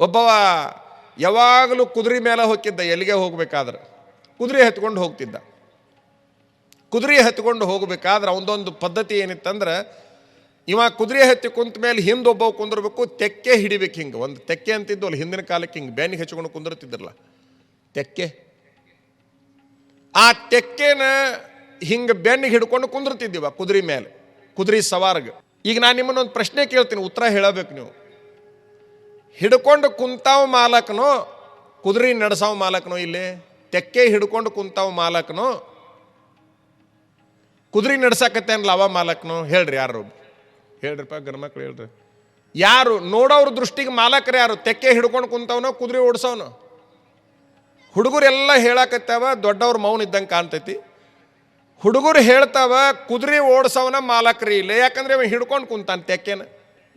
ಒಬ್ಬವ ಯಾವಾಗಲೂ ಕುದುರೆ ಮೇಲೆ ಹೋಗಿದ್ದ ಎಲ್ಲಿಗೆ ಹೋಗಬೇಕಾದ್ರೆ? ಕುದುರೆ ಹತ್ಕೊಂಡು ಹೋಗ್ತಿದ್ದ. ಕುದುರೆ ಹತ್ಕೊಂಡು ಹೋಗಬೇಕಾದ್ರೆ ಅವನೊಂದು ಪದ್ಧತಿ ಏನಿತ್ತಂದ್ರೆ, ಇವ ಕುದುರೆ ಹತ್ತಿ ಕುಂತ ಮೇಲೆ ಹಿಂದೆ ಒಬ್ಬ ಕುಂದಿರ್ಬೇಕು, ತೆಕ್ಕೆ ಹಿಡಿಬೇಕು ಹಿಂಗೆ. ಒಂದು ತೆಕ್ಕೆ ಅಂತಿದ್ದು ಅಲ್ಲಿ, ಹಿಂದಿನ ಕಾಲಕ್ಕೆ ಹಿಂಗೆ ಬೆನ್ನಿಗೆ ಹಚ್ಕೊಂಡು ಕುಂದಿರ್ತಿದ್ರಲ್ಲ, ತೆಕ್ಕೆ. ಆ ತೆಕ್ಕೆನ ಹಿಂಗೆ ಬೆನ್ನಿಗೆ ಹಿಡ್ಕೊಂಡು ಕುಂದಿರ್ತಿದ್ದೀವ ಕುದುರೆ ಮೇಲೆ, ಕುದುರೆ ಸವಾರ್ಗೆ. ಈಗ ನಾನು ನಿಮ್ಮನ್ನೊಂದು ಪ್ರಶ್ನೆ ಕೇಳ್ತೀನಿ, ಉತ್ತರ ಹೇಳಬೇಕು ನೀವು. ಹಿಡ್ಕೊಂಡು ಕುಂತಾವ ಮಾಲಕನೋ, ಕುದುರೆ ನಡೆಸಾವ ಮಾಲಕನೋ ಇಲ್ಲಿ, ತೆಕ್ಕೆ ಹಿಡ್ಕೊಂಡು ಕುಂತಾವ ಮಾಲಕನೋ, ಕುದುರೆ ನಡ್ಸಾಕತ್ತೇನಲ್ಲ ಅವ ಮಾಲಕನು? ಹೇಳ್ರಿ ಯಾರು? ಹೇಳ್ರಿಪ್ಪ ಗಣಮಕ್ಳು ಹೇಳ್ರಿ. ಯಾರು? ನೋಡೋರ ದೃಷ್ಟಿಗೆ ಮಾಲಕರು ಯಾರು? ತೆಕ್ಕೆ ಹಿಡ್ಕೊಂಡು ಕುಂತವನೋ, ಕುದುರೆ ಓಡಿಸೋನು ಹುಡುಗರೆಲ್ಲ ಹೇಳಕತ್ತಾವ, ದೊಡ್ಡವ್ರ ಮೌನ ಇದ್ದಂಗೆ ಕಾಣ್ತೈತಿ. ಹುಡುಗರು ಹೇಳ್ತಾವ, ಕುದುರೆ ಓಡಿಸೋವನ ಮಾಲಕರಿ ಇಲ್ಲ. ಯಾಕಂದ್ರೆ ಅವ ಹಿಡ್ಕೊಂಡು ಕುಂತಾನೆ ತೆಕ್ಕೆನ.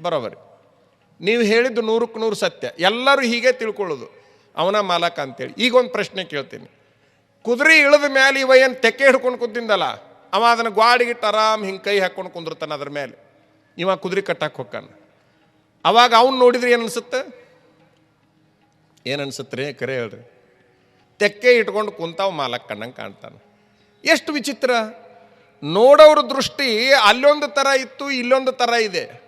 ಬರೋಬರಿ. ನೀವು ಹೇಳಿದ್ದು ನೂರಕ್ಕೆ ನೂರು ಸತ್ಯ. ಎಲ್ಲರೂ ಹೀಗೆ ತಿಳ್ಕೊಳ್ಳೋದು. ಅವನ ಮಾಲಕ ಅಂತೇಳಿ. ಈಗ ಒಂದು ಪ್ರಶ್ನೆ ಕೇಳ್ತೀನಿ. ಕುದುರೆ ಇಳಿದ ಮೇಲೆ ಇವ ಏನು ತೆಕ್ಕೆ ಹಿಡ್ಕೊಂಡು ಕುಂತಿಂದಲ್ಲ ಅವ ಅದನ್ನು ಗ್ವಾಡಿಗಿಟ್ಟು ಆರಾಮ್ ಹಿಂಗೆ ಕೈ ಹಾಕ್ಕೊಂಡು ಕುಂದಿರ್ತಾನೆ ಅದ್ರ ಮೇಲೆ ಇವ ಕುದುರೆ ಕಟ್ಟಕ್ಕೆ ಹೊಕ್ಕಾನ. ಅವಾಗ ಅವ್ನು ನೋಡಿದ್ರೆ ಏನು ಅನಿಸುತ್ತೆ? ಏನು ರೀ? ಕರೆ ಹೇಳ್ರಿ. ತೆಕ್ಕೆ ಇಟ್ಕೊಂಡು ಕುಂತಾವ ಮಾಲಕ್ ಕಣ್ಣಂಗೆ ಕಾಣ್ತಾನೆ. ಎಷ್ಟು ವಿಚಿತ್ರ. ನೋಡೋರ ದೃಷ್ಟಿ ಅಲ್ಲೊಂದು ಥರ ಇತ್ತು, ಇಲ್ಲೊಂದು ಥರ ಇದೆ.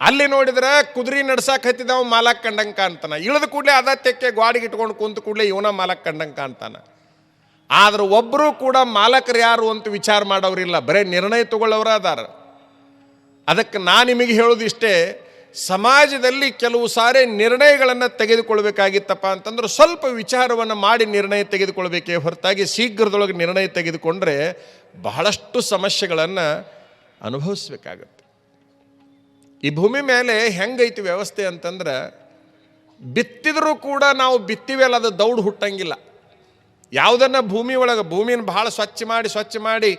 ಅಲ್ಲಿ ನೋಡಿದ್ರೆ ಕುದುರೆ ನಡ್ಸಕ್ಕೆ ಹತ್ತಿದವ ಮಾಲಕ್ ಕಂಡಂಗೆ ಕಾಣ್ತಾನ ಇಳಿದ ಕೂಡಲೇ ಅದ ತೆಕ್ಕೆ ಗ್ವಾಡಿಗೆ ಇಟ್ಕೊಂಡು ಕುಂತ ಕೂಡಲೇ ಇವನ ಮಾಲಕ್ ಕಂಡಂಗೆ ಕಾಣ್ತಾನ ಆದ್ರೆ ಒಬ್ಬರು ಕೂಡ ಮಾಲಕರು ಯಾರು ಅಂತ ವಿಚಾರ ಮಾಡೋರಿಲ್ಲ. ಬರೇ ನಿರ್ಣಯ ತಗೊಳ್ಳೋರ ಅದಾರ. ಅದಕ್ಕೆ ನಾನು ನಿಮಗೆ ಹೇಳೋದು ಇಷ್ಟೇ ಸಮಾಜದಲ್ಲಿ ಕೆಲವು ಸಾರಿ ನಿರ್ಣಯಗಳನ್ನು ತೆಗೆದುಕೊಳ್ಬೇಕಾಗಿತ್ತಪ್ಪ ಅಂತಂದ್ರೆ ಸ್ವಲ್ಪ ವಿಚಾರವನ್ನು ಮಾಡಿ ನಿರ್ಣಯ ತೆಗೆದುಕೊಳ್ಬೇಕೇ ಹೊರತಾಗಿ ಶೀಘ್ರದೊಳಗೆ ನಿರ್ಣಯ ತೆಗೆದುಕೊಂಡ್ರೆ ಬಹಳಷ್ಟು ಸಮಸ್ಯೆಗಳನ್ನು ಅನುಭವಿಸ್ಬೇಕಾಗತ್ತೆ. ಈ ಭೂಮಿ ಮೇಲೆ ಹೆಂಗೈತಿ ವ್ಯವಸ್ಥೆ ಅಂತಂದ್ರೆ ಬಿತ್ತಿದರೂ ಕೂಡ ನಾವು ಬಿತ್ತಿವೆಲ್ಲ ಅದು ದೌಡ್ ಹುಟ್ಟಂಗಿಲ್ಲ. ಯಾವುದನ್ನು ಭೂಮಿ ಒಳಗೆ, ಭೂಮಿನ ಭಾಳ ಸ್ವಚ್ಛ ಮಾಡಿ ಸ್ವಚ್ಛ ಮಾಡಿ,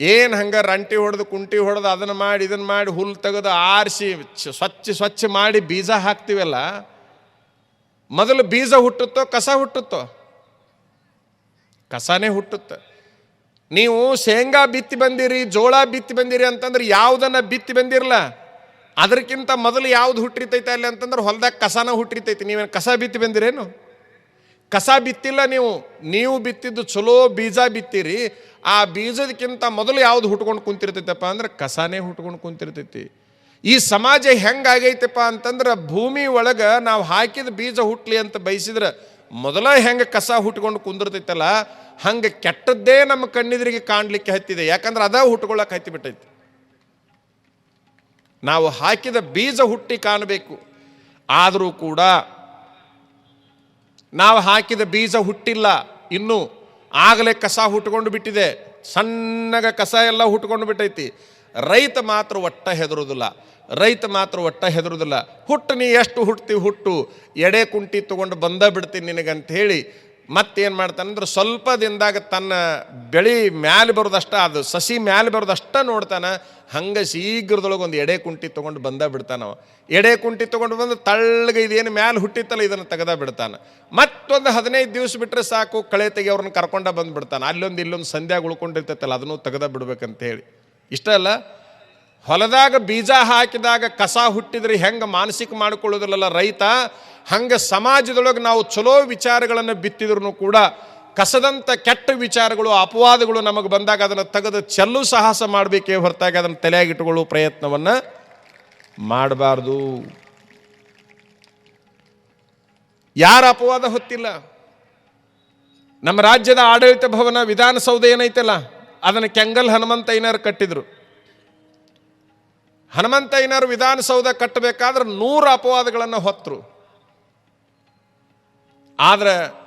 ಏನು ಹಂಗೆ ರಂಟಿ ಹೊಡೆದು, ಕುಂಟಿ ಹೊಡೆದು ಅದನ್ನು ಮಾಡಿ, ಇದನ್ನು ಮಾಡಿ ಹುಲ್ಲು ತೆಗೆದು ಆರಿಸಿ ಸ್ವಚ್ಛ ಸ್ವಚ್ಛ ಮಾಡಿ ಬೀಜ ಹಾಕ್ತೀವಲ್ಲ, ಮೊದಲು ಬೀಜ ಹುಟ್ಟುತ್ತೋ, ಕಸ ಹುಟ್ಟುತ್ತೋ? ಕಸನೇ ಹುಟ್ಟುತ್ತೆ. ನೀವು ಶೇಂಗಾ ಬಿತ್ತಿ ಬಂದಿರಿ, ಜೋಳ ಬಿತ್ತಿ ಬಂದಿರಿ ಅಂತಂದ್ರೆ ಯಾವುದನ್ನು ಬಿತ್ತಿ ಬಂದಿರಲ್ಲ ಅದಕ್ಕಿಂತ ಮೊದಲು ಯಾವ್ದು ಹುಟ್ಟಿರ್ತೈತೆ ಅಲ್ಲಿ ಅಂತಂದ್ರೆ ಹೊಲದಾಗ ಕಸನ ಹುಟ್ಟಿರ್ತೈತಿ. ನೀವೇನು ಕಸ ಬಿತ್ತಿ ಬಂದಿರೇನು? ಕಸ ಬಿತ್ತಿಲ್ಲ ನೀವು. ನೀವು ಬಿತ್ತಿದ್ದು ಚಲೋ ಬೀಜ ಬಿತ್ತೀರಿ. ಆ ಬೀಜದಕ್ಕಿಂತ ಮೊದಲು ಯಾವ್ದು ಹುಟ್ಕೊಂಡು ಕುಂತಿರ್ತೈತಪ್ಪ ಅಂದ್ರೆ ಕಸನೇ ಹುಟ್ಕೊಂಡು ಕುಂತಿರ್ತೈತಿ. ಈ ಸಮಾಜ ಹೆಂಗಾಗೈತಪ್ಪ ಅಂತಂದ್ರೆ ಭೂಮಿ ಒಳಗೆ ನಾವು ಹಾಕಿದ ಬೀಜ ಹುಟ್ಲಿ ಅಂತ ಬಯಸಿದ್ರೆ ಮೊದಲ ಹೆಂಗೆ ಕಸ ಹುಟ್ಕೊಂಡು ಕುಂದಿರ್ತೈತಲ್ಲ, ಹಂಗೆ ಕೆಟ್ಟದ್ದೇ ನಮ್ಮ ಕಣ್ಣಿದ್ರಿಗೆ ಕಾಣಲಿಕ್ಕೆ ಹತ್ತಿದೆ. ಯಾಕಂದ್ರೆ ಅದ ಹುಟ್ಕೊಳಕ್ಕೆ ಹತ್ತಿ ಬಿಟ್ಟೈತಿ. ನಾವು ಹಾಕಿದ ಬೀಜ ಹುಟ್ಟಿ ಕಾಣಬೇಕು. ಆದರೂ ಕೂಡ ನಾವು ಹಾಕಿದ ಬೀಜ ಹುಟ್ಟಿಲ್ಲ. ಇನ್ನು ಆಗಲೇ ಕಸ ಹುಟ್ಕೊಂಡು ಬಿಟ್ಟಿದೆ. ಸಣ್ಣಗ ಕಸ ಎಲ್ಲ ಹುಟ್ಕೊಂಡು ಬಿಟ್ಟೈತಿ. ರೈತ ಮಾತ್ರ ಒಟ್ಟ ಹೆದರುವುದಿಲ್ಲ. ರೈತ ಮಾತ್ರ ಒಟ್ಟ ಹೆದರುವುದಿಲ್ಲ. ಹುಟ್ಟು ನೀ ಎಷ್ಟು ಹುಟ್ತಿ ಹುಟ್ಟು. ಎಡೆ ಕುಂಟಿ ತಗೊಂಡು ಬಂದ ಬಿಡ್ತೀನಿ ನಿನಗಂತ ಹೇಳಿ ಮತ್ತೇನು ಮಾಡ್ತಾನಂದ್ರೆ ಸ್ವಲ್ಪ ದಿನದಾಗ ತನ್ನ ಬೆಳೆ ಮ್ಯಾಲೆ ಬರೋದಷ್ಟ, ಅದು ಸಸಿ ಮ್ಯಾಲೆ ಬರೋದಷ್ಟ ನೋಡ್ತಾನೆ, ಹಂಗೆ ಶೀಘ್ರದೊಳಗೆ ಒಂದು ಎಡೆ ಕುಂಟಿ ತೊಗೊಂಡು ಬಂದ ಬಿಡ್ತಾನವ ಎಡೆ ಕುಂಟಿ ತೊಗೊಂಡು ಬಂದು ತಳ್ಳಗೆ ಇದೇನು ಮ್ಯಾಲೆ ಹುಟ್ಟಿತ್ತಲ್ಲ, ಇದನ್ನು ತೆಗೆದ ಬಿಡ್ತಾನೆ. ಮತ್ತೊಂದು ಹದಿನೈದು ದಿವಸ ಬಿಟ್ಟರೆ ಸಾಕು, ಕಳೆ ತೆಗಿ ಅವ್ರನ್ನ ಕರ್ಕೊಂಡ ಬಂದ್ಬಿಡ್ತಾನೆ ಅಲ್ಲೊಂದು ಇಲ್ಲೊಂದು ಸಂಧ್ಯಾಗ ಉಳ್ಕೊಂಡಿರ್ತೈತಲ್ಲ, ಅದನ್ನು ತೆಗೆದ ಬಿಡ್ಬೇಕಂತ ಹೇಳಿ. ಇಷ್ಟ ಅಲ್ಲ? ಹೊಲದಾಗ ಬೀಜ ಹಾಕಿದಾಗ ಕಸ ಹುಟ್ಟಿದ್ರೆ ಹೆಂಗೆ ಮಾನಸಿಕ ಮಾಡಿಕೊಳ್ಳೋದಿಲ್ಲಲ್ಲ ರೈತ, ಹಂಗೆ ಸಮಾಜದೊಳಗೆ ನಾವು ಚಲೋ ವಿಚಾರಗಳನ್ನು ಬಿತ್ತಿದ್ರು ಕೂಡ ಕಸದಂಥ ಕೆಟ್ಟ ವಿಚಾರಗಳು, ಅಪವಾದಗಳು ನಮಗೆ ಬಂದಾಗ ಅದನ್ನು ತೆಗೆದು ಚೆಲ್ಲು ಸಾಹಸ ಮಾಡಬೇಕೇ ಹೊರತಾಗಿ ಅದನ್ನು ತಲೆಯಾಗಿಟ್ಟುಕೊಳ್ಳೋ ಪ್ರಯತ್ನವನ್ನು ಮಾಡಬಾರ್ದು. ಯಾರ ಅಪವಾದ ಹೊತ್ತಿಲ್ಲ? ನಮ್ಮ ರಾಜ್ಯದ ಆಡಳಿತ ಭವನ ವಿಧಾನಸೌಧ ಏನೈತಲ್ಲ, ಅದನ್ನು ಕೆಂಗಲ್ ಹನುಮಂತ ಏನಾರು ಕಟ್ಟಿದ್ರು. ಹನುಮಂತಯ್ಯನವರು ವಿಧಾನಸೌಧ ಕಟ್ಟಬೇಕಾದ್ರೆ ನೂರು ಅಪವಾದಗಳನ್ನು ಹೊತ್ತರು ಆದ್ರೆ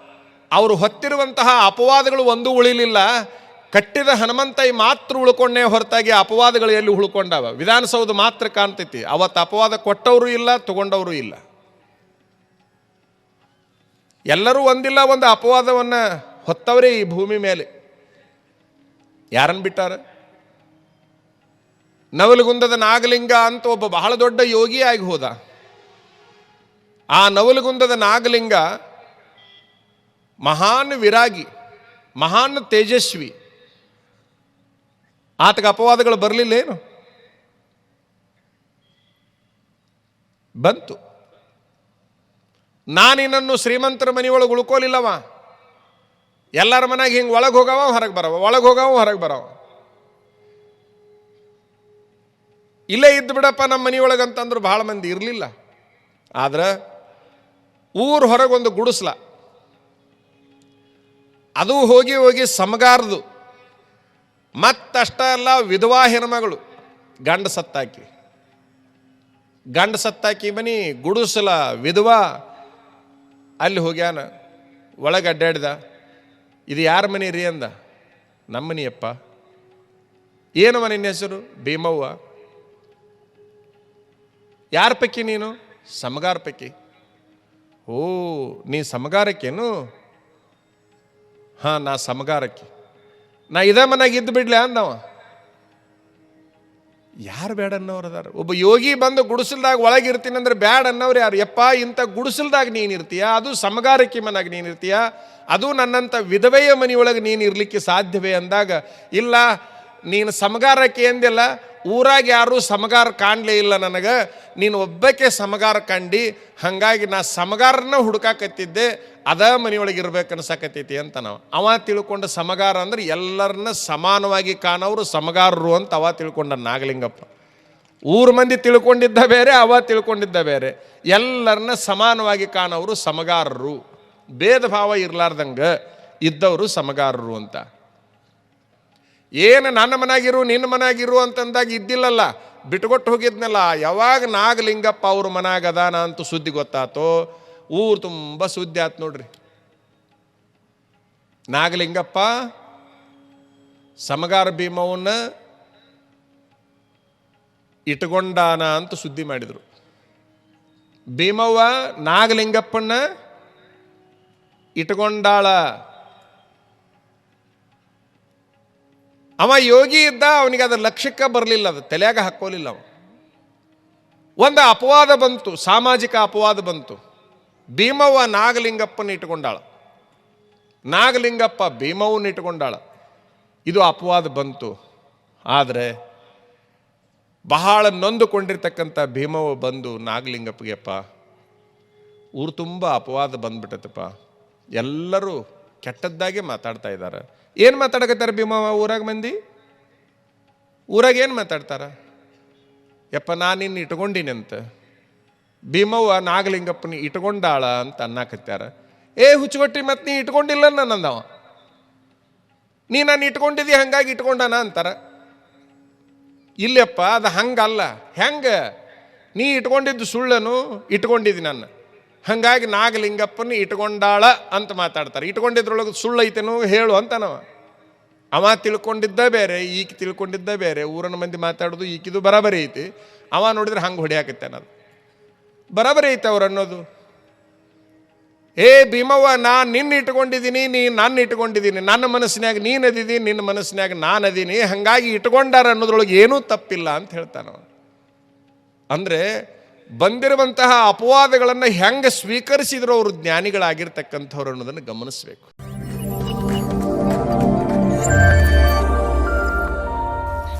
ಅವರು ಹೊತ್ತಿರುವಂತಹ ಅಪವಾದಗಳು ಒಂದೂ ಉಳಿಲಿಲ್ಲ, ಕಟ್ಟಿದ ಹನುಮಂತಯ್ಯ ಮಾತ್ರ ಉಳ್ಕೊಂಡೇ ಹೊರತಾಗಿ ಅಪವಾದಗಳು ಎಲ್ಲಿ ಉಳ್ಕೊಂಡವ? ವಿಧಾನಸೌಧ ಮಾತ್ರ ಕಾಣ್ತೈತಿ. ಅವತ್ತು ಅಪವಾದ ಕೊಟ್ಟವರು ಇಲ್ಲ, ತಗೊಂಡವರು ಇಲ್ಲ. ಎಲ್ಲರೂ ಒಂದಿಲ್ಲ, ಒಂದು ಅಪವಾದವನ್ನು ಹೊತ್ತವರೇ ಈ ಭೂಮಿ ಮೇಲೆ. ಯಾರನ್ನು ಬಿಟ್ಟಾರ? ನವಲಗುಂದದ ನಾಗಲಿಂಗ ಅಂತ ಒಬ್ಬ ಬಹಳ ದೊಡ್ಡ ಯೋಗಿಯಾಗಿ ಹೋದ. ಆ ನವಲಗುಂದದ ನಾಗಲಿಂಗ ಮಹಾನ್ ವಿರಾಗಿ, ಮಹಾನ್ ತೇಜಸ್ವಿ. ಆತಗೆ ಅಪವಾದಗಳು ಬರಲಿಲ್ಲ ಏನು? ಬಂತು. ನಾನಿನನ್ನು ಶ್ರೀಮಂತರ ಮನೆಯೊಳಗೆ ಉಳ್ಕೋಲಿಲ್ಲವ. ಎಲ್ಲರ ಮನೆಗೆ ಹಿಂಗೆ ಒಳಗೆ ಹೋಗವ ಹೊರಗೆ ಬರವ, ಒಳಗೆ ಹೋಗವ ಹೊರಗೆ ಬರವ. ಇಲ್ಲೇ ಇದ್ದು ಬಿಡಪ್ಪ ನಮ್ಮ ಮನೆಯೊಳಗೆ ಅಂತಂದ್ರೆ ಭಾಳ ಮಂದಿ ಇರಲಿಲ್ಲ. ಆದ್ರೆ ಊರು ಹೊರಗೊಂದು ಗುಡಿಸ್ಲ. ಅದು ಹೋಗಿ ಹೋಗಿ ಸಮಗಾರದು. ಮತ್ತಷ್ಟ ಅಲ್ಲ ವಿಧವಾ ಹೆಣ್ಮಗಳು. ಗಂಡ ಸತ್ತಾಕಿ. ಗಂಡ ಸತ್ತಾಕಿ ಮನಿ ಗುಡಿಸಲ ವಿಧವಾ. ಅಲ್ಲಿ ಹೋಗ್ಯಾನ. ಒಳಗೆ ಅಡ್ಡಾಡ್ದ. ಇದು ಯಾರ ಮನೆ ರೀ ಅಂದ. ನಮ್ಮ ಮನೆಯಪ್ಪ. ಏನು ಮನೆಯ ಹೆಸರು? ಭೀಮವ್ವ. ಯಾರ ಪೈಕಿ ನೀನು? ಸಮಗಾರ ಪೈಕಿ. ಓ, ನೀ ಸಮಗಾರಕ್ಕೇನು? ಹಾಂ, ನಾ ಸಮಗಾರಕ್ಕೆ. ನಾ ಇದೇ ಮನೆಯಾಗ ಇದ್ದು ಬಿಡ್ಲೆ ಅಂದವ. ಯಾರು ಬೇಡ ಅನ್ನೋರು ಅದಾರ? ಒಬ್ಬ ಯೋಗಿ ಬಂದು ಗುಡಿಸಲ್ದಾಗ ಒಳಗಿರ್ತೀನಿ ಅಂದ್ರೆ ಬ್ಯಾಡ ಅನ್ನೋರು ಯಾರು? ಯಪ್ಪ, ಇಂಥ ಗುಡಿಸಲ್ದಾಗ ನೀನು ಇರ್ತೀಯ? ಅದು ಸಮಗಾರಕ್ಕೆ ಮನೆಯಾಗ ನೀನು ಇರ್ತೀಯ? ಅದು ನನ್ನಂಥ ವಿಧವೆಯ ಮನೆಯೊಳಗೆ ನೀನು ಇರಲಿಕ್ಕೆ ಸಾಧ್ಯವೇ ಅಂದಾಗ, ಇಲ್ಲ ನೀನು ಸಮಗಾರಕ್ಕೆ ಎಂದಿಲ್ಲ, ಊರಾಗ ಯಾರೂ ಸಮಗಾರ ಕಾಣಲೇ ಇಲ್ಲ ನನಗೆ. ನೀನು ಒಬ್ಬಕ್ಕೆ ಸಮಗಾರ ಕಂಡು, ಹಾಗಾಗಿ ನಾ ಸಮಗಾರನ ಹುಡುಕಾಕತ್ತಿದ್ದೆ, ಅದ ಮನೆಯೊಳಗೆ ಇರ್ಬೇಕು ಅನ್ಸಕತ್ತೈತಿ ಅಂತ ನಾವು. ಅವ ತಿಳ್ಕೊಂಡ ಸಮಗಾರ ಅಂದ್ರೆ ಎಲ್ಲರನ್ನ ಸಮಾನವಾಗಿ ಕಾಣೋರು ಸಮಗಾರರು ಅಂತ ಅವ ತಿಳ್ಕೊಂಡ ನಾಗಲಿಂಗಪ್ಪ. ಊರು ಮಂದಿ ತಿಳ್ಕೊಂಡಿದ್ದ ಬೇರೆ, ಅವ ತಿಳ್ಕೊಂಡಿದ್ದ ಬೇರೆ. ಎಲ್ಲರನ್ನ ಸಮಾನವಾಗಿ ಕಾಣೋರು ಸಮಗಾರರು. ಭೇದ ಭಾವ ಇರ್ಲಾರ್ದಂಗೆ ಇದ್ದವರು ಸಮಗಾರರು ಅಂತ. ಏನು ನನ್ನ ಮನಾಗಿರು, ನಿನ್ನ ಮನಾಗಿರು ಅಂತಂದಾಗ ಇದ್ದಿಲ್ಲಲ್ಲ, ಬಿಟ್ಕೊಟ್ಟು ಹೋಗಿದ್ನಲ್ಲ, ಯಾವಾಗ ನಾಗಲಿಂಗಪ್ಪ ಅವ್ರ ಮನಾಗದಾನ ಅಂತ ಸುದ್ದಿ ಗೊತ್ತಾತೋ, ಊರು ತುಂಬ ಸುದ್ದಿ ಆತು ನೋಡ್ರಿ. ನಾಗಲಿಂಗಪ್ಪ, ಸಮಗಾರ ಭೀಮವನ್ನ ಇಟ್ಕೊಂಡಾನ ಅಂತ ಸುದ್ದಿ ಮಾಡಿದರು. ಭೀಮವ್ವ ನಾಗಲಿಂಗಪ್ಪನ ಇಟ್ಕೊಂಡಾಳ. ಅವ ಯೋಗಿ ಇದ್ದ, ಅವನಿಗೆ ಅದರ ಲಕ್ಷ್ಯಕ್ಕೆ ಬರಲಿಲ್ಲ ಅದು ತಲೆಯಾಗ ಹಾಕೋಲಿಲ್ಲ ಅವ. ಒಂದು ಅಪವಾದ ಬಂತು, ಸಾಮಾಜಿಕ ಅಪವಾದ ಬಂತು. ಭೀಮವ್ವ ನಾಗಲಿಂಗಪ್ಪನ ಇಟ್ಕೊಂಡಾಳ. ನಾಗಲಿಂಗಪ್ಪ ಭೀಮವನ್ನ ಇಟ್ಕೊಂಡಾಳ. ಇದು ಅಪವಾದ ಬಂತು. ಆದರೆ ಬಹಳ ನೊಂದುಕೊಂಡಿರ್ತಕ್ಕಂಥ ಭೀಮವ್ವ ಬಂದು ನಾಗಲಿಂಗಪ್ಪಗೆಪ್ಪ, ಊರು ತುಂಬ ಅಪವಾದ ಬಂದ್ಬಿಟ್ಟತಪ್ಪ ಎಲ್ಲರೂ ಕೆಟ್ಟದ್ದಾಗೆ ಮಾತಾಡ್ತಾ ಇದ್ದಾರೆ. ಏನು ಮಾತಾಡಕತ್ತಾರೆ ಭೀಮಾವ ಊರಾಗ ಮಂದಿ? ಊರಾಗ ಏನು ಮಾತಾಡ್ತಾರ? ಯಪ್ಪ, ನಾನು ನಿನ್ನ ಇಟ್ಕೊಂಡಿನಿ ಅಂತ ಭೀಮವ್ವ ನಾಗಲಿಂಗಪ್ಪನ ಇಟ್ಕೊಂಡಾಳ ಅಂತ ಅನ್ನಕತ್ಯಾರ. ಏ, ಹುಚ್ಚುಗಟ್ಟಿ ಮತ್ತೆ ನೀ ಇಟ್ಕೊಂಡಿಲ್ಲ ನನ್ನಂದವ ನೀ ನಾನು ಇಟ್ಕೊಂಡಿದ್ದಿ, ಹಂಗಾಗಿ ಇಟ್ಕೊಂಡಾನ ಅಂತಾರ. ಇಲ್ಲಪ್ಪ, ಅದು ಹಂಗಲ್ಲ. ಹೆಂಗೆ? ನೀ ಇಟ್ಕೊಂಡಿದ್ದು ಸುಳ್ಳನು ಇಟ್ಕೊಂಡಿದ್ದಿ ನನ್ನ. ಹಂಗಾಗಿ ನಾಗಲಿಂಗಪ್ಪನ ಇಟ್ಕೊಂಡಾಳ ಅಂತ ಮಾತಾಡ್ತಾರೆ. ಇಟ್ಕೊಂಡಿದ್ರೊಳಗೆ ಸುಳ್ಳು ಐತೇನೋ ಹೇಳು ಅಂತನವ. ಅವ ತಿಳ್ಕೊಂಡಿದ್ದ ಬೇರೆ, ಈಕ ತಿಳ್ಕೊಂಡಿದ್ದ ಬೇರೆ ಊರನ ಮಂದಿ ಮಾತಾಡೋದು ಈಕಿದು ಬರಾಬರಿ ಐತಿ. ಅವ ನೋಡಿದ್ರೆ ಹಂಗೆ ಹೊಡಿಯಾಕತ್ತೇನದು ಬರಾಬರಿ ಐತೆ ಅವ್ರು ಅನ್ನೋದು. ಏ ಭೀಮವ್ವ ನಾನು ನಿನ್ನ ಇಟ್ಕೊಂಡಿದ್ದೀನಿ ನೀ ನನ್ನ ಇಟ್ಕೊಂಡಿದ್ದೀನಿ ನನ್ನ ಮನಸ್ಸಿನಾಗ ಅದಿದಿ, ನಿನ್ನ ಮನಸ್ಸಿನಾಗ ನಾನು ಅದೀನಿ, ಹಾಗಾಗಿ ಇಟ್ಕೊಂಡಾರ ಅನ್ನೋದ್ರೊಳಗೆ ಏನೂ ತಪ್ಪಿಲ್ಲ ಅಂತ ಹೇಳ್ತಾನ ಅಂದರೆ ಬಂದಿರುವಂತಹ ಅಪವಾದಗಳನ್ನು ಹೆಂಗೆ ಸ್ವೀಕರಿಸಿದ್ರು ಅವರು ಜ್ಞಾನಿಗಳಾಗಿರ್ತಕ್ಕಂಥವ್ರು ಅನ್ನೋದನ್ನು ಗಮನಿಸಬೇಕು.